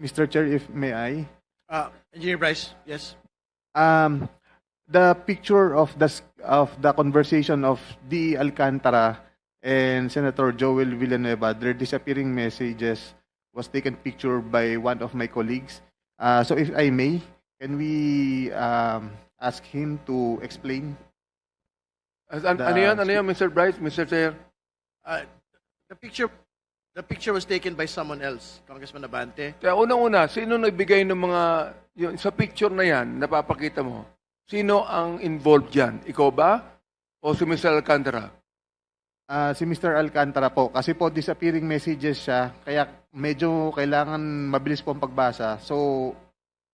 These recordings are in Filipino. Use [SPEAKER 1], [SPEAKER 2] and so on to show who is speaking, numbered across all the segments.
[SPEAKER 1] Mr. Chair, if may I.
[SPEAKER 2] Uh, Engineer Bryce, yes.
[SPEAKER 1] Um, the picture of the s- of the conversation of D. Alcantara and Senator Joel Villanueva, their disappearing messages was taken picture by one of my colleagues. Uh, so if I may, can we um, ask him to explain?
[SPEAKER 3] As- an-
[SPEAKER 1] The-
[SPEAKER 3] ano yan? Ano yan, Mr. Bryce, Mr. Chair?
[SPEAKER 2] Uh, the picture the picture was taken by someone else, Congressman Abante.
[SPEAKER 3] Kaya unang-una, sino nagbigay ng mga, yung, sa picture na yan, napapakita mo, sino ang involved dyan? Ikaw ba? O si Mr. Alcantara?
[SPEAKER 1] Ah, si Mr. Alcantara po, kasi po disappearing messages siya, kaya medyo kailangan mabilis po ang pagbasa. So,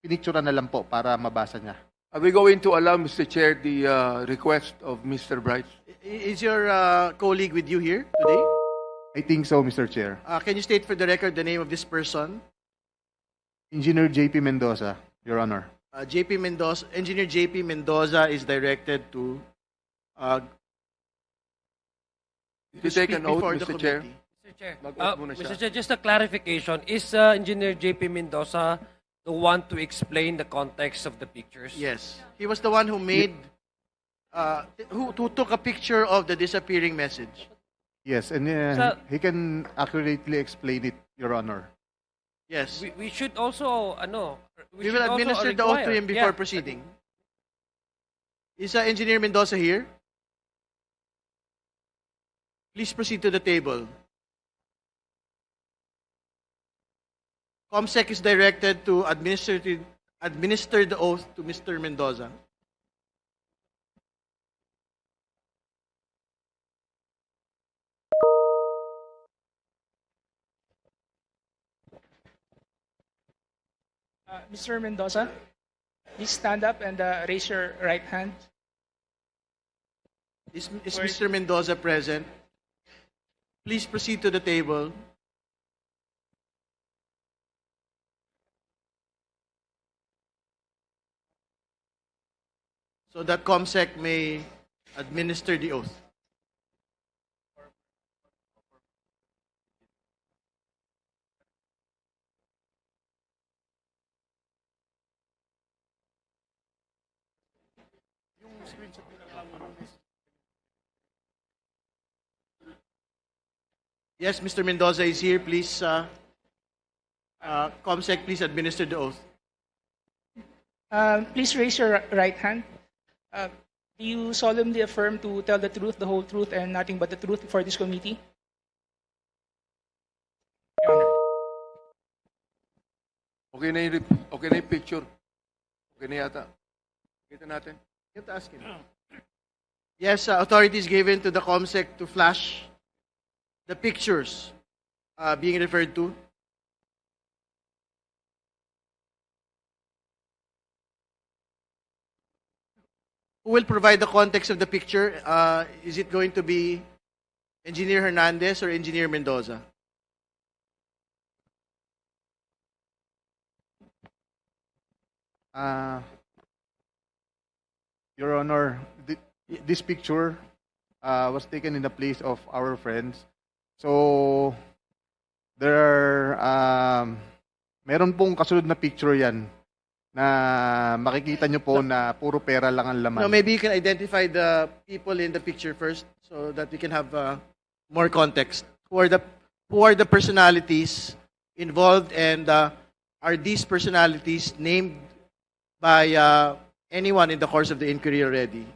[SPEAKER 1] pinicture na lang po para mabasa niya.
[SPEAKER 3] Are we going to allow, Mr. Chair, the uh, request of Mr. Bryce?
[SPEAKER 2] I- Is your uh, colleague with you here today?
[SPEAKER 1] I think so, Mr. Chair.
[SPEAKER 2] Uh, can you state for the record the name of this person?
[SPEAKER 1] Engineer JP Mendoza, Your Honor.
[SPEAKER 2] Uh, JP Mendoza, Engineer JP Mendoza is directed to uh,
[SPEAKER 3] Did
[SPEAKER 2] to
[SPEAKER 3] you take
[SPEAKER 2] speak
[SPEAKER 3] an oath,
[SPEAKER 2] before the
[SPEAKER 3] Mr. Chair?
[SPEAKER 4] Mr. Chair, uh. Mr. Chair, just a clarification. Is uh, Engineer JP Mendoza the one to explain the context of the pictures?
[SPEAKER 2] Yes, he was the one who made, uh, who, who took a picture of the disappearing message.
[SPEAKER 1] Yes, and uh,
[SPEAKER 4] Sa-
[SPEAKER 1] he can accurately explain it, Your Honor.
[SPEAKER 2] Yes,
[SPEAKER 4] We, we should also, ano,
[SPEAKER 2] we,
[SPEAKER 4] should
[SPEAKER 2] will
[SPEAKER 4] also
[SPEAKER 2] administer the oath to
[SPEAKER 4] require-
[SPEAKER 2] him before
[SPEAKER 4] yeah.
[SPEAKER 2] proceeding. Is uh, Engineer Mendoza here? Please proceed to the table. ComSec is directed to administer, administer the oath to Mr. Mendoza.
[SPEAKER 5] Uh, Mr. Mendoza, please stand up and uh, raise your right hand.
[SPEAKER 2] Is, is Mr. Mendoza present? Please proceed to the table. So that ComSec may administer the oath. Yes, Mr. Mendoza is here. Please, uh, uh, ComSec, please administer the oath.
[SPEAKER 5] Uh, please raise your right hand. Uh, do you solemnly affirm to tell the truth, the whole truth, and nothing but the truth before this committee? Your
[SPEAKER 3] Okay na yung, okay na yung picture. Okay na yata. Kita natin.
[SPEAKER 2] Have to ask him. Yes, uh, authorities given to the ComSec to flash the pictures uh, being referred to. Who will provide the context of the picture? Uh, is it going to be Engineer Hernandez or Engineer Mendoza?
[SPEAKER 1] Uh, Your Honor, thi- this picture uh, was taken in the place of our friends. So, there are, um, meron pong kasunod na picture yan na makikita nyo po na puro pera lang ang laman.
[SPEAKER 2] No, maybe you can identify the people in the picture first so that we can have uh, more context. Who are the who are the personalities involved and uh, are these personalities named by uh, anyone in the course of the inquiry already?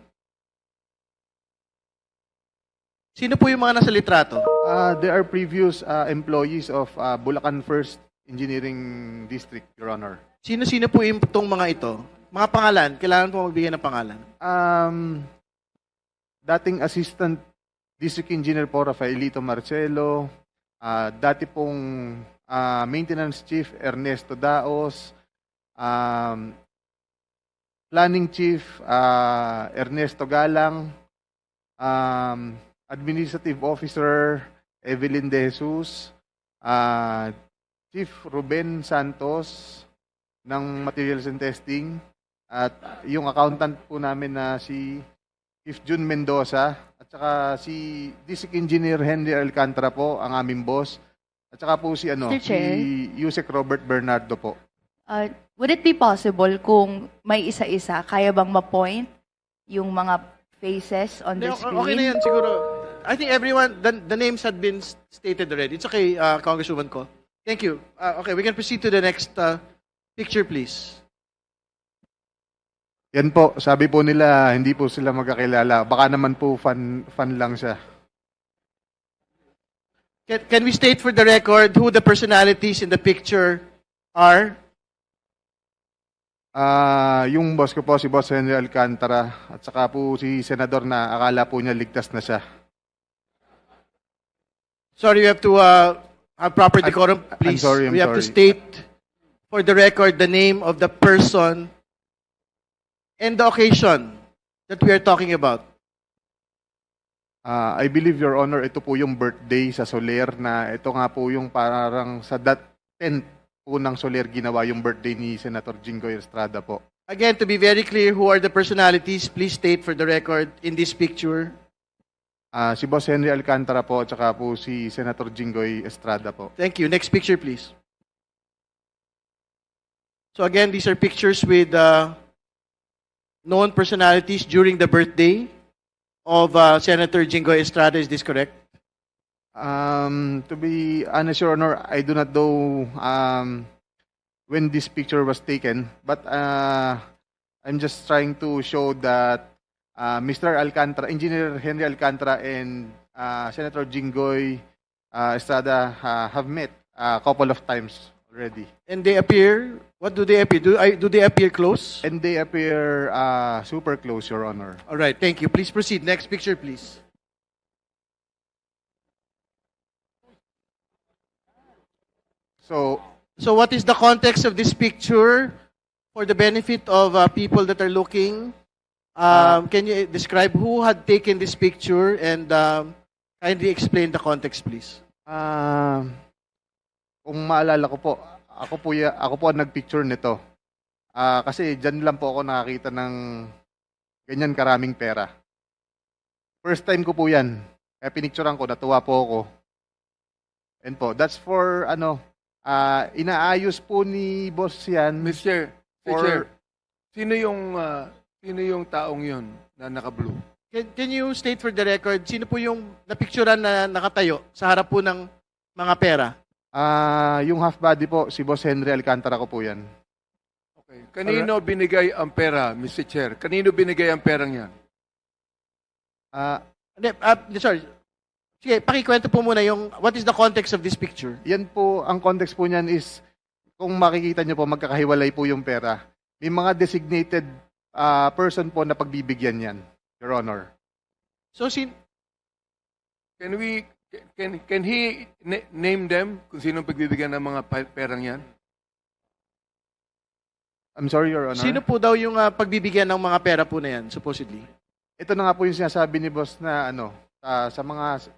[SPEAKER 2] Sino po yung mga nasa litrato?
[SPEAKER 1] Uh, they are previous uh, employees of uh, Bulacan First Engineering District, Your Honor.
[SPEAKER 2] Sino-sino po yung itong mga ito? Mga pangalan, kailangan po magbigay ng pangalan.
[SPEAKER 1] Um, dating assistant district engineer po Rafaelito Marcelo, ah, dati pong ah, maintenance chief Ernesto Daos, um, planning chief ah, Ernesto Galang, um, administrative officer Evelyn De Jesus, ah, chief Ruben Santos ng materials and testing, at yung accountant po namin na si Chief Jun Mendoza at saka si District Engineer Henry Alcantara po, ang aming boss. At saka po si ano,
[SPEAKER 6] Mr. Chair?
[SPEAKER 1] si Yusek Robert Bernardo po.
[SPEAKER 6] Uh, would it be possible kung may isa-isa, kaya bang ma-point yung mga faces on the screen?
[SPEAKER 2] okay na yan siguro. I think everyone, the, the names had been stated already. It's okay, uh, Congresswoman ko. Thank you. Uh, okay, we can proceed to the next uh, picture, please.
[SPEAKER 1] Yan po, sabi po nila, hindi po sila magkakilala. Baka naman po fan, fan lang siya.
[SPEAKER 2] Can, can we state for the record who the personalities in the picture are?
[SPEAKER 1] Ah, yung boss ko po, si Boss Henry Alcantara, at saka po si Senador na akala po niya ligtas na siya.
[SPEAKER 2] Sorry, we have to uh, have proper
[SPEAKER 1] I'm-
[SPEAKER 2] decorum,
[SPEAKER 1] I'm
[SPEAKER 2] please.
[SPEAKER 1] sorry, I'm
[SPEAKER 2] we have to
[SPEAKER 1] sorry.
[SPEAKER 2] state for the record the name of the person and the occasion that we are talking about.
[SPEAKER 1] Ah, I believe, Your Honor, ito po yung birthday sa Soler na ito nga po yung parang sa that 10 po ng Soler ginawa yung birthday ni Senator Jingoy Estrada po.
[SPEAKER 2] Again, to be very clear, who are the personalities? Please state for the record in this picture.
[SPEAKER 1] Ah, si Boss Henry Alcantara po, at saka po si Senator Jingoy Estrada po.
[SPEAKER 2] Thank you. Next picture, please. So again, these are pictures with uh, known personalities during the birthday of uh, Senator Jingoy Estrada. Is this correct?
[SPEAKER 1] Um, to be honest, Your Honor, I do not know um, when this picture was taken, but uh, I'm just trying to show that uh, Mr. Alcantara, Engineer Henry Alcantara, and uh, Senator Jingoy uh, Estrada uh, have met a couple of times already,
[SPEAKER 2] And they appear. What do they appear? Do I, do they appear close?
[SPEAKER 1] and they appear uh, super close, Your Honor.
[SPEAKER 2] All right. Thank you. Please proceed. Next picture, please.
[SPEAKER 1] So,
[SPEAKER 2] So what is the context of this picture for the benefit of uh, people that are looking? Um, can you describe who had taken this picture and um, kindly explain the context, please?
[SPEAKER 1] Ah, kung maalala ko po, ako po, ya- ako po ang nagpicture nito. Ah, kasi dyan lang po ako nakakita ng ganyan karaming pera. First time ko po yan. Kaya pinicturean ko, natuwa po ako. And po, that's for ano, ah, inaayos po ni boss yan.
[SPEAKER 3] Mr.
[SPEAKER 1] For-
[SPEAKER 3] Chair, sino yung ah, sino yung taong yon na naka-blue?
[SPEAKER 2] Can, can you state for the record, sino po yung napicturean na nakatayo sa harap po ng mga pera?
[SPEAKER 1] Ah, yung half body po, si boss Henry Alcantara ko po yan.
[SPEAKER 3] Okay. Kanino binigay ang pera, Mr. Chair? Kanino binigay ang perang yan?
[SPEAKER 1] Ah,
[SPEAKER 2] Hindi, ah, sorry. Sige, pakikwento po muna yung, what is the context of this picture?
[SPEAKER 1] Yan po, ang context po niyan is, kung makikita niyo po, magkakahiwalay po yung pera. May mga designated ah, person po na pagbibigyan yan, Your Honor.
[SPEAKER 2] So, sin,
[SPEAKER 3] Can we can can he na- name them kung sino pagbibigyan ng mga pa- perang yan?
[SPEAKER 1] I'm sorry, Your Honor.
[SPEAKER 2] sino po daw yung ah, pagbibigyan ng mga pera po na yan, supposedly?
[SPEAKER 1] Ito na nga po yung sinasabi ni boss na ano, ah, sa mga...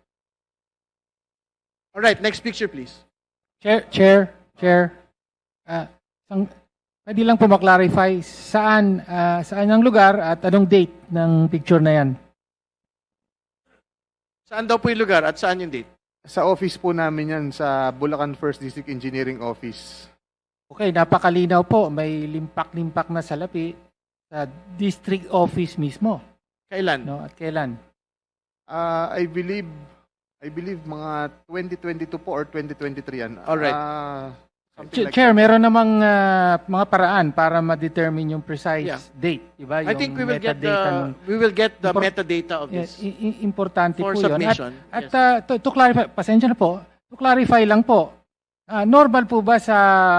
[SPEAKER 2] All right, next picture, please.
[SPEAKER 7] Chair, Chair, Chair. Ah, sang, pwede lang po maklarify saan, ah, saan ang lugar at anong date ng picture na yan.
[SPEAKER 2] Saan daw po yung lugar at saan yung date?
[SPEAKER 1] Sa office po namin yan, sa Bulacan First District Engineering Office.
[SPEAKER 7] Okay, napakalinaw po. May limpak-limpak na salapi sa district office mismo.
[SPEAKER 2] Kailan?
[SPEAKER 7] No? At kailan?
[SPEAKER 1] Ah, I believe, I believe mga 2022 po or 2023 yan.
[SPEAKER 2] Alright.
[SPEAKER 1] Ah, something
[SPEAKER 7] Ch-
[SPEAKER 1] like
[SPEAKER 7] Chair,
[SPEAKER 1] that.
[SPEAKER 7] meron namang ah, mga paraan para ma-determine yung precise
[SPEAKER 2] Yeah.
[SPEAKER 7] date. Diba?
[SPEAKER 2] I
[SPEAKER 7] Yung
[SPEAKER 2] think we will get the, we will get the
[SPEAKER 7] Impor-
[SPEAKER 2] metadata of this
[SPEAKER 7] i- i- importante
[SPEAKER 2] for
[SPEAKER 7] po yun. At
[SPEAKER 2] submission.
[SPEAKER 7] At
[SPEAKER 2] Yes.
[SPEAKER 7] uh, to, to clarify, pasensya na po, to clarify lang po, ah, normal po ba sa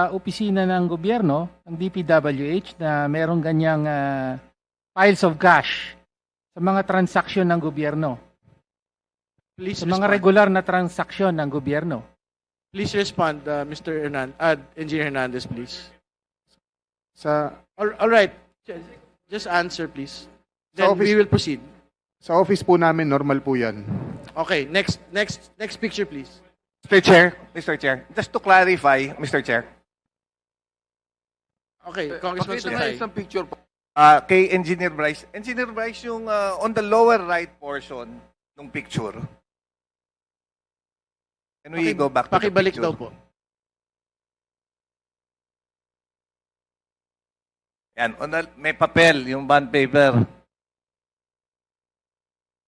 [SPEAKER 7] opisina ng gobyerno, ng DPWH, na merong ganyang ah, piles of cash sa mga transaksyon ng gobyerno?
[SPEAKER 2] Please
[SPEAKER 7] Sa mga
[SPEAKER 2] respond.
[SPEAKER 7] regular na transaksyon ng gobyerno?
[SPEAKER 2] Please respond, uh, Mr. Hernandez, uh, Engineer Hernandez, please.
[SPEAKER 1] Sa,
[SPEAKER 2] All, all right. Ju- Just answer, please. Then
[SPEAKER 1] office-
[SPEAKER 2] we will proceed.
[SPEAKER 1] sa office po namin, normal po yan.
[SPEAKER 2] Okay, next next next picture, please.
[SPEAKER 8] Mr. Chair, Mr. Chair, just to clarify, Mr. Chair,
[SPEAKER 2] Okay, Congressman
[SPEAKER 3] Pakita nga isang picture po.
[SPEAKER 8] uh, kay Engineer Bryce, Engineer Bryce, yung uh, on the lower right portion ng picture, Can we go back to the
[SPEAKER 2] Pakibalik
[SPEAKER 8] picture?
[SPEAKER 2] daw po.
[SPEAKER 8] Yan, on the- may papel, yung bond paper.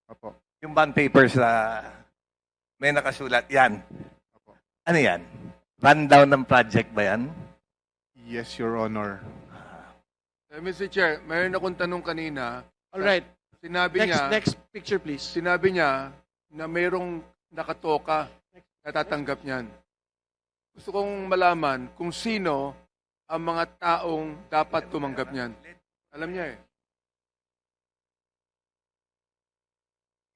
[SPEAKER 1] Opo.
[SPEAKER 8] Yung bond paper sa may nakasulat. Yan. Ano yan? Rundown ng project ba yan?
[SPEAKER 1] Yes, Your Honor.
[SPEAKER 3] Eh, Mr. Chair, mayroon akong tanong kanina.
[SPEAKER 2] All right.
[SPEAKER 3] Sinabi
[SPEAKER 2] Next,
[SPEAKER 3] niya,
[SPEAKER 2] next picture, please.
[SPEAKER 3] sinabi niya na mayroong nakatoka na tatanggap niyan. Gusto kong malaman kung sino ang mga taong dapat tumanggap niyan. Alam niya eh.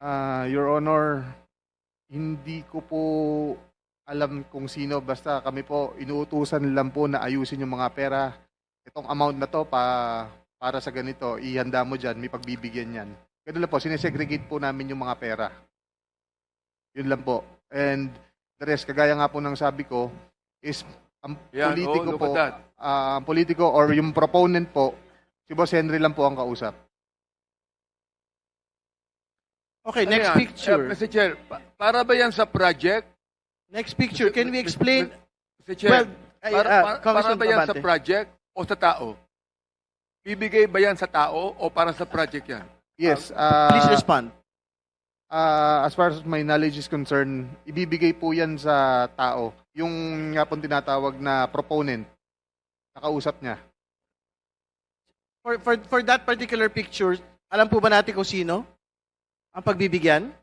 [SPEAKER 1] Ah, Your Honor, hindi ko po alam kung sino. Basta kami po, inuutusan lang po na ayusin yung mga pera. Itong amount na to pa, para sa ganito, ihanda mo dyan, may pagbibigyan yan. Ganun lang po, sinesegregate po namin yung mga pera. Yun lang po. And the rest, kagaya nga po ng sabi ko, is ang
[SPEAKER 3] Yan,
[SPEAKER 1] politiko
[SPEAKER 3] oh,
[SPEAKER 1] po, ah, ang politiko or yung proponent po, si Boss Henry lang po ang kausap.
[SPEAKER 2] Okay, next
[SPEAKER 3] yan?
[SPEAKER 2] picture.
[SPEAKER 3] Eh, Mr. Chair, pa- para ba yan sa project?
[SPEAKER 2] Next picture. Can we explain?
[SPEAKER 3] Mr. Chair,
[SPEAKER 2] Well, ay,
[SPEAKER 3] para,
[SPEAKER 2] ah,
[SPEAKER 3] para, para ba yan sa project o sa tao? Bibigay ba yan sa tao o para sa project yan?
[SPEAKER 1] Yes. ah,
[SPEAKER 2] Please respond.
[SPEAKER 1] Ah, as far as my knowledge is concerned, ibibigay po yan sa tao. Yung nga pong tinatawag na proponent, nakausap niya.
[SPEAKER 2] For, for, for that particular picture, alam po ba natin kung sino ang pagbibigyan?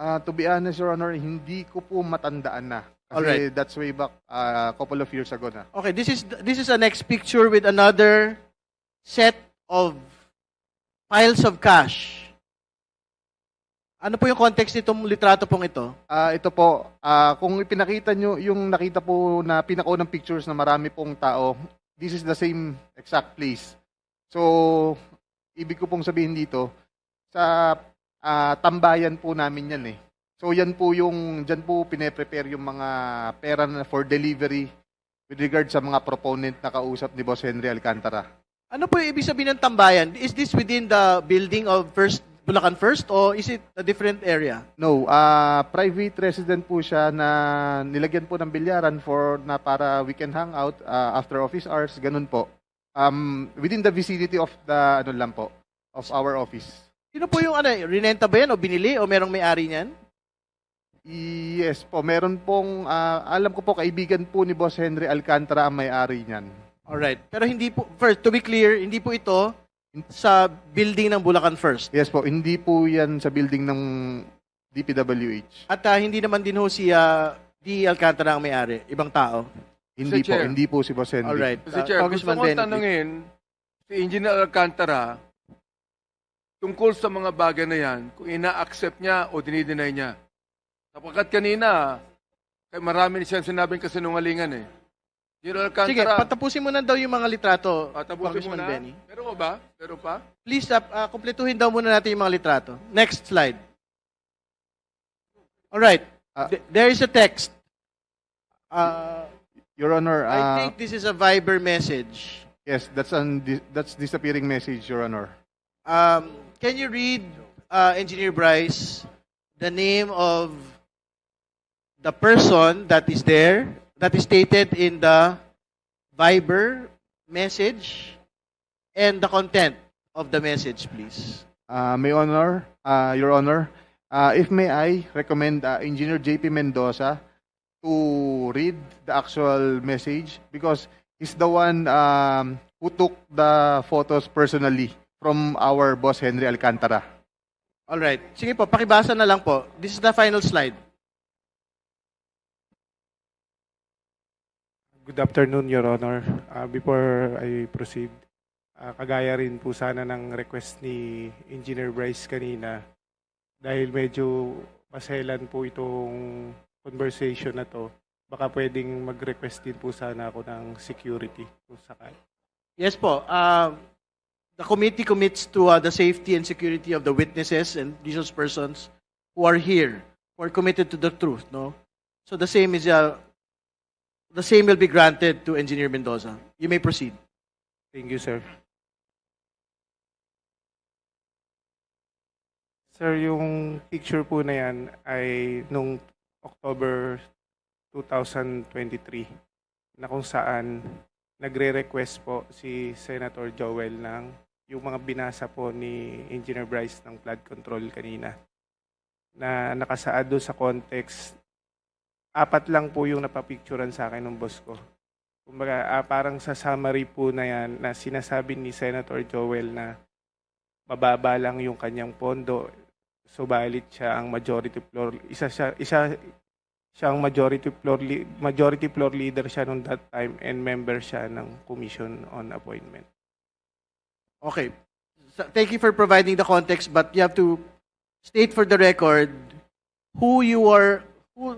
[SPEAKER 1] Ah, to be honest, Your Honor, hindi ko po matandaan na. Kasi
[SPEAKER 2] Alright.
[SPEAKER 1] that's way back a couple of years ago na.
[SPEAKER 2] Okay, this is this is a next picture with another set of piles of cash. Ano po yung context nitong litrato pong ito?
[SPEAKER 1] Ah, ito po, ah, kung ipinakita nyo yung nakita po na pinakaunang pictures na marami pong tao, this is the same exact place. So, ibig ko pong sabihin dito, sa ah, tambayan po namin yan eh. So, yan po yung, dyan po pine-prepare yung mga pera na for delivery with regard sa mga proponent na kausap ni Boss Henry Alcantara.
[SPEAKER 2] Ano po yung ibig sabihin ng tambayan? Is this within the building of First Bulacan First or is it a different area?
[SPEAKER 1] No, ah private resident po siya na nilagyan po ng bilyaran for na para we can hang out ah, after office hours, ganun po. Um, within the vicinity of the ano lang po of our office.
[SPEAKER 2] Sino po yung ano, rinenta ba yan o binili o merong may-ari niyan?
[SPEAKER 1] Yes po, meron pong ah, alam ko po kaibigan po ni Boss Henry Alcantara ang may-ari niyan.
[SPEAKER 2] Alright. Pero hindi po, first, to be clear, hindi po ito sa building ng Bulacan First.
[SPEAKER 1] Yes po, hindi po 'yan sa building ng DPWH.
[SPEAKER 2] At ah, hindi naman din ho si ah, D. Alcantara ang may-ari, ibang tao.
[SPEAKER 1] Hindi po,
[SPEAKER 3] Chair.
[SPEAKER 1] hindi po si Boss Henry.
[SPEAKER 2] Alright.
[SPEAKER 3] Mr.
[SPEAKER 2] Ah,
[SPEAKER 3] Chair, gusto
[SPEAKER 2] Congressman
[SPEAKER 3] ko
[SPEAKER 2] Benedict.
[SPEAKER 3] tanungin si Engineer Alcantara tungkol sa mga bagay na yan, kung ina-accept niya o dinideny niya. Sapagkat kanina, kay marami siyang sinabing kasinungalingan eh.
[SPEAKER 2] Sige,
[SPEAKER 3] Alcantara,
[SPEAKER 2] patapusin mo na daw yung mga litrato,
[SPEAKER 3] patapusin mo
[SPEAKER 2] Congressman
[SPEAKER 3] na.
[SPEAKER 2] Benny.
[SPEAKER 3] Meron ko ba? Meron pa?
[SPEAKER 2] Please, ah, ah, kumpletuhin daw muna natin yung mga litrato. Next slide. Alright.
[SPEAKER 1] Ah.
[SPEAKER 2] Th- there is a text. Uh,
[SPEAKER 1] Your Honor,
[SPEAKER 2] I
[SPEAKER 1] ah,
[SPEAKER 2] think this is a Viber message.
[SPEAKER 1] yes, that's an that's disappearing message, Your Honor.
[SPEAKER 2] Um, can you read, uh, Engineer Bryce, the name of the person that is there, that is stated in the Viber message, and the content of the message, please?
[SPEAKER 1] Uh, may honor, uh, Your Honor, uh, if may I recommend uh, Engineer JP Mendoza to read the actual message because he's the one um, who took the photos personally from our boss Henry Alcantara.
[SPEAKER 2] Alright. Sige po, pakibasa na lang po. This is the final slide.
[SPEAKER 9] Good afternoon, Your Honor. Uh, before I proceed, uh, kagaya rin po sana ng request ni Engineer Bryce kanina dahil medyo maselan po itong conversation na to, baka pwedeng mag-request din po sana ako ng security kung sakali.
[SPEAKER 2] Yes po. Uh, the committee commits to uh, the safety and security of the witnesses and resource persons who are here, who are committed to the truth, no? So the same is uh, the same will be granted to Engineer Mendoza. You may proceed.
[SPEAKER 9] Thank you, sir. Sir, yung picture po na yan ay nung October 2023 na kung saan nagre-request po si Senator Joel ng yung mga binasa po ni Engineer Bryce ng flood control kanina na nakasaad doon sa context apat lang po yung napapicturan sa akin ng boss ko. Kumbaga, ah, parang sa summary po na yan na sinasabi ni Senator Joel na mababa lang yung kanyang pondo, subalit siya ang majority floor, isa siya, isa siyang majority floor, majority floor leader siya noong that time and member siya ng Commission on Appointment.
[SPEAKER 2] Okay. So, thank you for providing the context, but you have to state for the record who you are, who,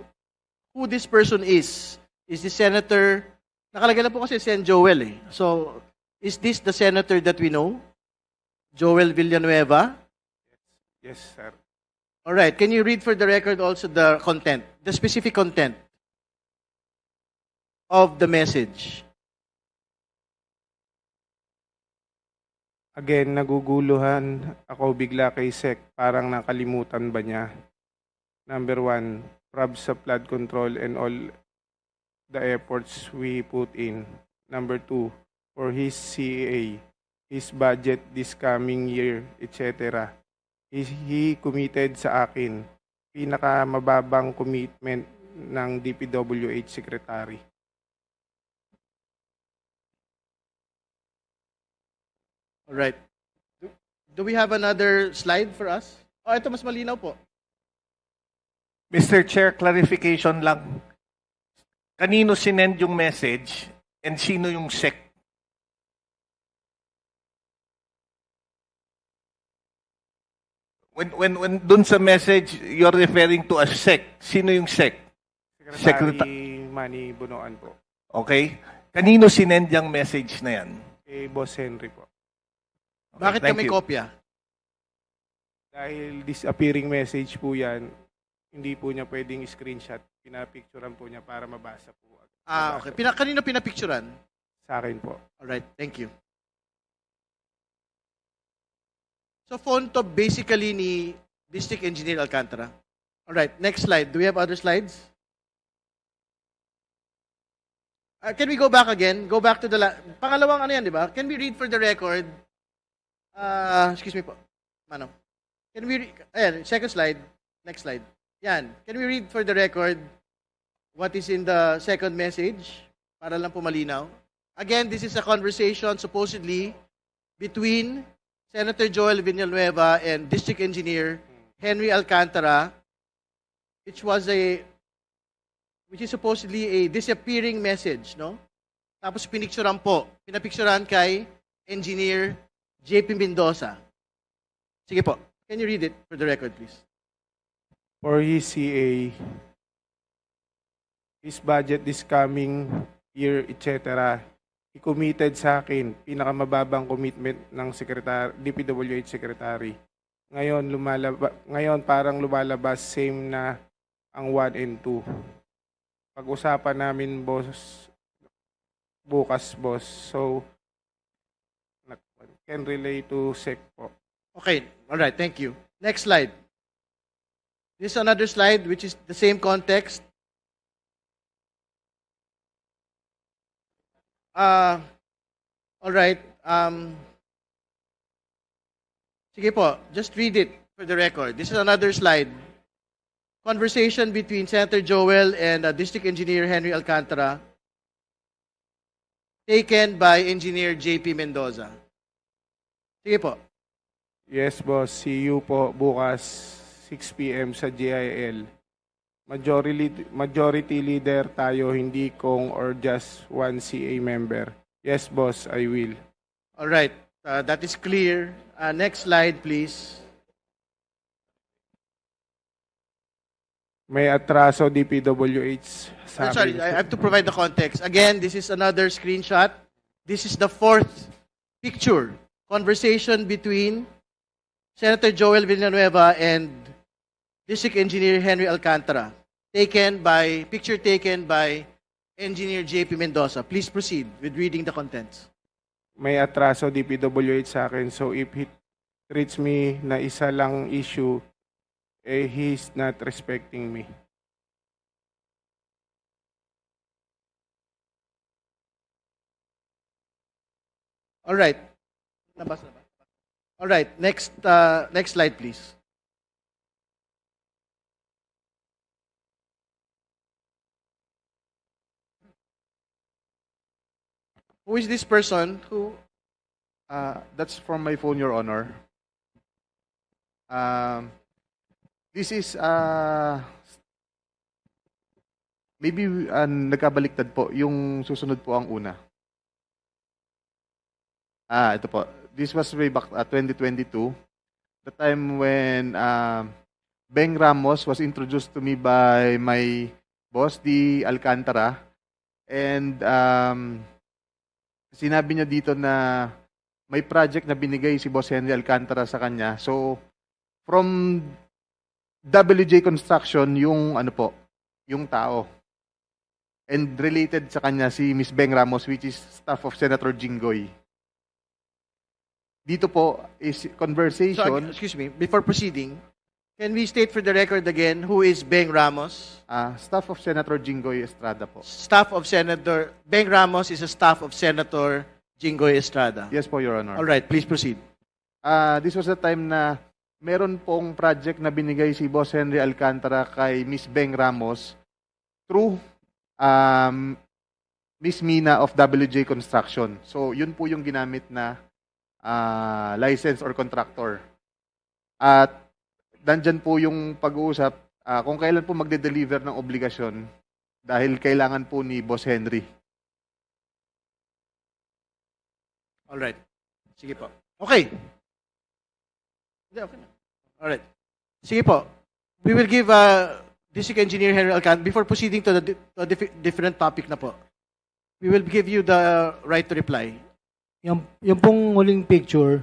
[SPEAKER 2] who this person is. Is this senator, nakalagay lang po kasi Sen Joel eh. So, is this the senator that we know? Joel Villanueva?
[SPEAKER 9] Yes, sir.
[SPEAKER 2] All right. Can you read for the record also the content, the specific content of the message?
[SPEAKER 9] Again, naguguluhan ako bigla kay Sec. Parang nakalimutan ba niya? Number one, prob sa flood control and all the efforts we put in. Number two, for his CA, his budget this coming year, etc. He, he committed sa akin pinakamababang commitment ng DPWH Secretary.
[SPEAKER 2] All right. Do, do we have another slide for us? Oh, ito mas malinaw po.
[SPEAKER 8] Mr. Chair, clarification lang. Kanino sinend yung message and sino yung sec? When, when, when dun sa message, you're referring to a sec. Sino yung sec?
[SPEAKER 9] Secretary Manny Bunoan po.
[SPEAKER 8] Okay? Kanino sinend yung message na yan?
[SPEAKER 9] Kay Boss Henry po.
[SPEAKER 8] Okay,
[SPEAKER 2] Bakit
[SPEAKER 8] thank
[SPEAKER 2] kami
[SPEAKER 8] you.
[SPEAKER 2] kopya?
[SPEAKER 9] Dahil disappearing message po yan, hindi po niya pwedeng screenshot. Pinapicturean po niya para mabasa po.
[SPEAKER 2] Ah, okay. Pina, kanino pinapicturan?
[SPEAKER 9] Sa akin po.
[SPEAKER 2] All right. Thank you. So, phone to basically ni District Engineer Alcantara. All right. Next slide. Do we have other slides? Uh, can we go back again? Go back to the la- pangalawang ano yan, di ba? Can we read for the record? Uh, excuse me po. Mano. Can we re- ayan, second slide. Next slide. Yan. Can we read for the record what is in the second message? Para lang po malinaw. Again, this is a conversation supposedly between Senator Joel Villanueva and District Engineer Henry Alcantara, which was a which is supposedly a disappearing message, no? Tapos pinicturean po. Pinapicturean kay Engineer JP Mendoza. Sige po. Can you read it for the record, please?
[SPEAKER 9] For his CA, his budget this coming year, etc. He committed sa akin pinakamababang commitment ng secretary, DPWH secretary. Ngayon lumalaba, ngayon parang lumalabas same na ang 1 and 2. Pag-usapan namin boss bukas boss. So can relate to SEC po.
[SPEAKER 2] Okay. All right. Thank you. Next slide. This is another slide which is the same context. Uh, all right. Um, sige po, just read it for the record. This is another slide. Conversation between Senator Joel and uh, District Engineer Henry Alcantara taken by Engineer JP Mendoza. Sige po.
[SPEAKER 9] Yes, boss. See you po bukas 6 p.m. sa GIL. Majority, majority leader tayo, hindi kong or just one CA member. Yes, boss, I will.
[SPEAKER 2] All right. Uh, that is clear. Uh, next slide, please.
[SPEAKER 9] May atraso DPWH sa
[SPEAKER 2] I'm sorry. I have to provide the context. Again, this is another screenshot. This is the fourth picture. Conversation between Senator Joel Villanueva and District Engineer Henry Alcantara, taken by, picture taken by Engineer JP Mendoza. Please proceed with reading the contents.
[SPEAKER 9] May atraso DPWH sa akin. So if he treats me na isa lang issue, eh, he's not respecting me.
[SPEAKER 2] All right. All right. Next, uh, next slide, please. Who is this person who
[SPEAKER 1] Uh, that's from my phone, Your Honor. Um, this is, uh, maybe uh, nagkabaliktad po. Yung susunod po ang una. Ah, ito po. This was way back uh, 2022. The time when uh, Beng Ramos was introduced to me by my boss, di Alcantara. And um, sinabi niya dito na may project na binigay si Boss Henry Alcantara sa kanya. So, from WJ Construction, yung ano po, yung tao. And related sa kanya si Miss Beng Ramos, which is staff of Senator Jinggoy. Dito po is
[SPEAKER 2] So,
[SPEAKER 1] conversation,
[SPEAKER 2] excuse me, before proceeding, can we state for the record again who is Beng Ramos?
[SPEAKER 1] ah, staff of Senator Jinggoy Estrada po.
[SPEAKER 2] Staff of Senator Beng Ramos is a staff of Senator Jinggoy Estrada.
[SPEAKER 1] Yes po, Your Honor.
[SPEAKER 2] All right, please proceed.
[SPEAKER 1] Ah, this was the time na meron pong project na binigay si Boss Henry Alcantara kay Miss Beng Ramos through um, Miss Mina of WJ Construction. So, yun po yung ginamit na ah, license or contractor. At nandyan po yung pag-uusap ah, kung kailan po magde-deliver ng obligasyon dahil kailangan po ni Boss Henry.
[SPEAKER 2] All right. Sige po. Okay. Hindi, okay na. All right. Sige po. We will give uh, District Engineer Henry Alcan, before proceeding to the di- to a diffi- different topic na po, we will give you the right to reply.
[SPEAKER 10] Yung, yung pong huling picture,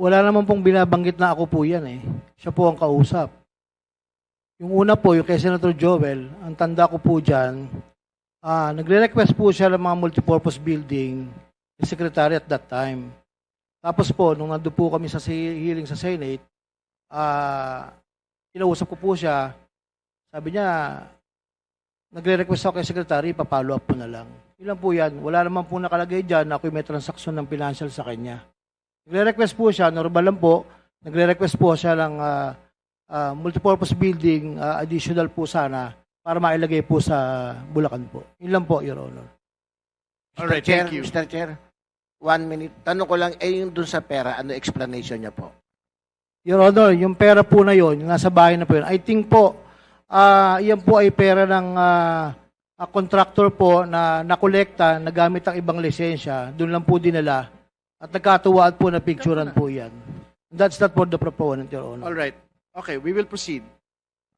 [SPEAKER 10] wala naman pong binabanggit na ako po yan eh. Siya po ang kausap. Yung una po, yung kay Senator Joel, ang tanda ko po dyan, ah nagre-request po siya ng mga multipurpose building, yung secretary at that time. Tapos po, nung nandun po kami sa hearing sa Senate, ah kinausap ko po siya, sabi niya, nagre-request ako kay secretary, papalo up po na lang. Lang po yan. Wala naman po nakalagay dyan na ako'y may transaksyon ng financial sa kanya. Nagre-request po siya, normal lang po, nagre-request po siya ng ah, ah, multipurpose building ah, additional po sana para mailagay po sa Bulacan po. Yun lang po, Your Honor.
[SPEAKER 2] All right,
[SPEAKER 11] Chair,
[SPEAKER 2] thank you.
[SPEAKER 11] Mr. Chair, one minute. Tanong ko lang, eh yung dun sa pera, ano explanation niya po?
[SPEAKER 10] Your Honor, yung pera po na yon, yung nasa bahay na po yun, I think po, ah yan po ay pera ng ah, ah, contractor po na nakolekta, nagamit ang ibang lisensya, doon lang po dinala, at nagkatuwaan po na picturean po yan. That's not for the proponent, Your Honor.
[SPEAKER 2] All right. Okay, we will proceed.